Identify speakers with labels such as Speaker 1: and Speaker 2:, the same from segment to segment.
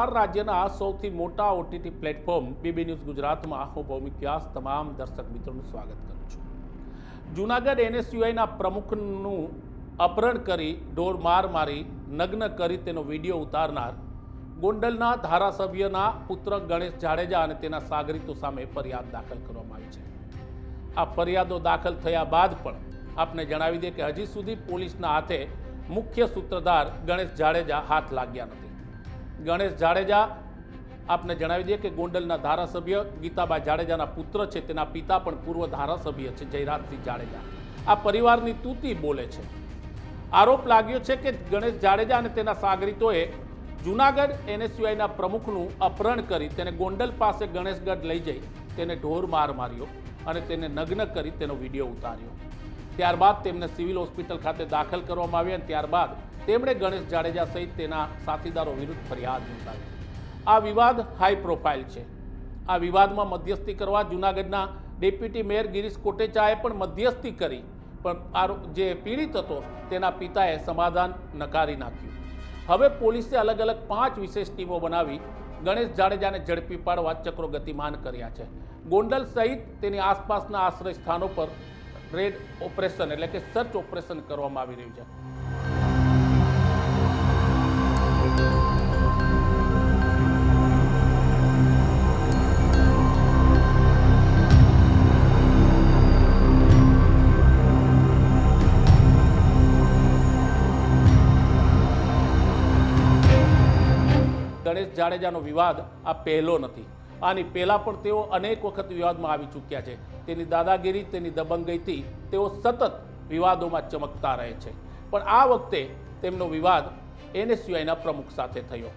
Speaker 1: નમસ્કાર રાજ્યના સૌથી મોટા ઓટીટી પ્લેટફોર્મ બીબી ન્યૂઝ ગુજરાતમાં હું ભૌમિક વ્યાસ તમામ દર્શક મિત્રોનું સ્વાગત કરું છું. જૂનાગઢ એનએસયુઆઈના પ્રમુખનું અપહરણ કરી ઢોર માર મારી નગ્ન કરી તેનો વીડિયો ઉતારનાર ગોંડલના ધારાસભ્યના પુત્ર ગણેશ જાડેજા અને તેના સાગરીતો સામે ફરિયાદ દાખલ કરવામાં આવી છે. આ ફરિયાદો દાખલ થયા બાદ પણ આપને જણાવી દે કે હજી સુધી પોલીસના હાથે મુખ્ય સૂત્રધાર ગણેશ જાડેજા હાથ લાગ્યા નથી. ગણેશ જાડેજા, આપને જણાવી દઈએ કે ગોંડલના ધારાસભ્ય ગીતાબા જાડેજાના પુત્ર છે. તેના પિતા પણ પૂર્વ ધારાસભ્ય છે, જયરાજસિંહ જાડેજા. આ પરિવારની તૂતી બોલે છે. આરોપ લાગ્યો છે કે ગણેશ જાડેજા અને તેના સાગરીતોએ જૂનાગઢ એનએસયુઆઈના પ્રમુખનું અપહરણ કરી તેને ગોંડલ પાસે ગણેશગઢ લઈ જઈ તેને ઢોર માર માર્યો અને તેને નગ્ન કરી તેનો વીડિયો ઉતાર્યો. ત્યારબાદ તેમને સિવિલ હોસ્પિટલ ખાતે દાખલ કરવામાં આવ્યા અને ત્યારબાદ તેમણે ગણેશ જાડેજા સહિત તેના સાથીદારો વિરુદ્ધ ફરિયાદ નોંધાવી. આ વિવાદ હાઈ પ્રોફાઇલ છે. આ વિવાદમાં મધ્યસ્થી કરવા જૂનાગઢના ડેપ્યુટી મેયર ગિરીશ કોટેચાએ પણ મધ્યસ્થી કરી, પણ આરો- જે પીડિત હતો તેના પિતાએ સમાધાન નકારી નાખ્યું. હવે પોલીસે અલગ અલગ પાંચ વિશેષ ટીમો બનાવી ગણેશ જાડેજાને ઝડપી પાડવા ચક્રો ગતિમાન કર્યા છે. ગોંડલ સહિત તેની આસપાસના આશ્રય સ્થાનો પર રેડ ઓપરેશન એટલે કે સર્ચ ઓપરેશન કરવામાં આવી રહ્યું છે. ગણેશ જાડેજાનો વિવાદ આ પહેલો નથી. આની પહેલાં પણ તેઓ અનેક વખત વિવાદમાં આવી ચૂક્યા છે. તેની દાદાગીરી, તેની દબંગઈથી તેઓ સતત વિવાદોમાં ચમકતા રહે છે. પણ આ વખતે તેમનો વિવાદ એનએસયુઆઈના પ્રમુખ સાથે થયો.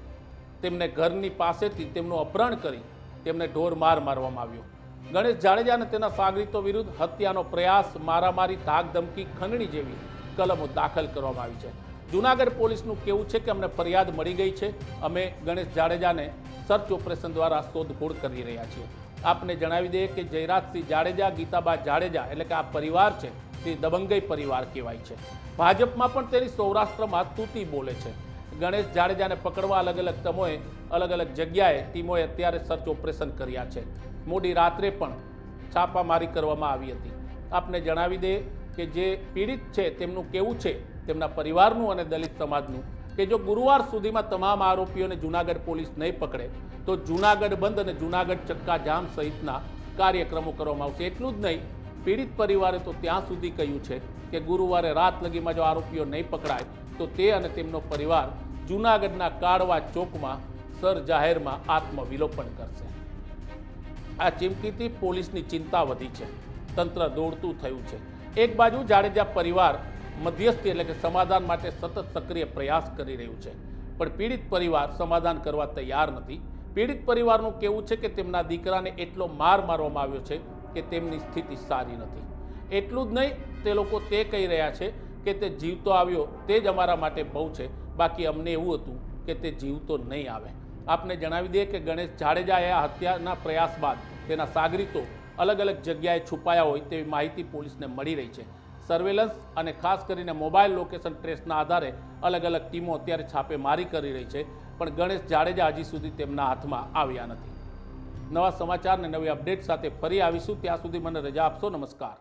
Speaker 1: તેમને ઘરની પાસેથી તેમનું અપહરણ કરી તેમને ઢોર માર મારવામાં આવ્યો. ગણેશ જાડેજા તેના સાગરીતો વિરુદ્ધ હત્યાનો પ્રયાસ મારામારી ધાક ધમકી ખંડણી જેવી કલમો દાખલ કરવામાં આવી છે. જૂનાગઢ પોલીસનું કેવું છે કે અમને ફરિયાદ મળી ગઈ છે. અમે ગણેશ જાડેજાને સર્ચ ઓપરેશન દ્વારા શોધખોળ કરી રહ્યા છીએ. આપને જણાવી દઈએ કે જયરાજસિંહ જાડેજા, ગીતાબા જાડેજા એટલે કે આ પરિવાર છે તે દબંગઈ પરિવાર કહેવાય છે. ભાજપમાં પણ તેની સૌરાષ્ટ્રમાં તૂતી બોલે છે. ગણેશ જાડેજાને પકડવા અલગ અલગ તમોએ અલગ અલગ જગ્યાએ ટીમોએ અત્યારે સર્ચ ઓપરેશન કર્યા છે. મોડી રાત્રે પણ છાપામારી કરવામાં આવી હતી. આપને જણાવી દે કે જે પીડિત છે તેમનું કેવું છે તેમના પરિવારનું અને દલિત સમાજનું કે જો ગુરુવાર સુધીમાં તમામ આરોપીઓને જૂનાગઢ પોલીસ નહીં પકડે, તો જૂનાગઢ બંધ અને જૂનાગઢ ચક્કા જામ સહિતના કાર્યક્રમો કરવામાં આવશે. એટલું જ નહીં, પીડિત પરિવારે તો ત્યાં સુધી કહ્યું છે કે ગુરુવારે રાત લગીમાં જો આરોપીઓ નહીં પકડાય, તો તે અને તેમનો પરિવાર જૂનાગઢના કાળવા ચોકમાં સર જાહેરમાં આત્મવિલોપન કરશે. આ ચીમકીથી પોલીસની ચિંતા વધી છે. તંત્ર દોડતું થયું છે. એક બાજુ જાડેજા પરિવાર મધ્યસ્થી એટલે કે સમાધાન માટે સતત સક્રિય પ્રયાસ કરી રહ્યું છે. પણ પીડિત પરિવાર સમાધાન કરવા તૈયાર નથી. પીડિત પરિવારનું કહેવું છે કે તેમના દીકરાને એટલો માર મારવામાં આવ્યો છે કે તેમની સ્થિતિ સારી નથી. એટલું જ નહીં, તે લોકો તે કહી રહ્યા છે કે તે જીવતો આવ્યો તે જ અમારા માટે બહુ છે. બાકી અમને એવું હતું કે તે જીવતો નહીં આવે. આપને જણાવી દઈએ કે ગણેશ જાડેજાએ આ હત્યાના પ્રયાસ બાદ તેના સાગરીતો અલગ અલગ જગ્યાએ છુપાયા હોય તેવી માહિતી પોલીસને મળી રહી છે. સર્વેલન્સ અને ખાસ કરીને મોબાઈલ લોકેશન ટ્રેસના આધારે અલગ અલગ ટીમો અત્યારે છાપેમારી કરી રહી છે, પણ ગણેશ જાડેજા હજી સુધી તેમના હાથમાં આવ્યા નથી. નવા સમાચાર અને નવી અપડેટ સાથે ફરી આવીશું. ત્યાં સુધી મને રજા આપશો. નમસ્કાર.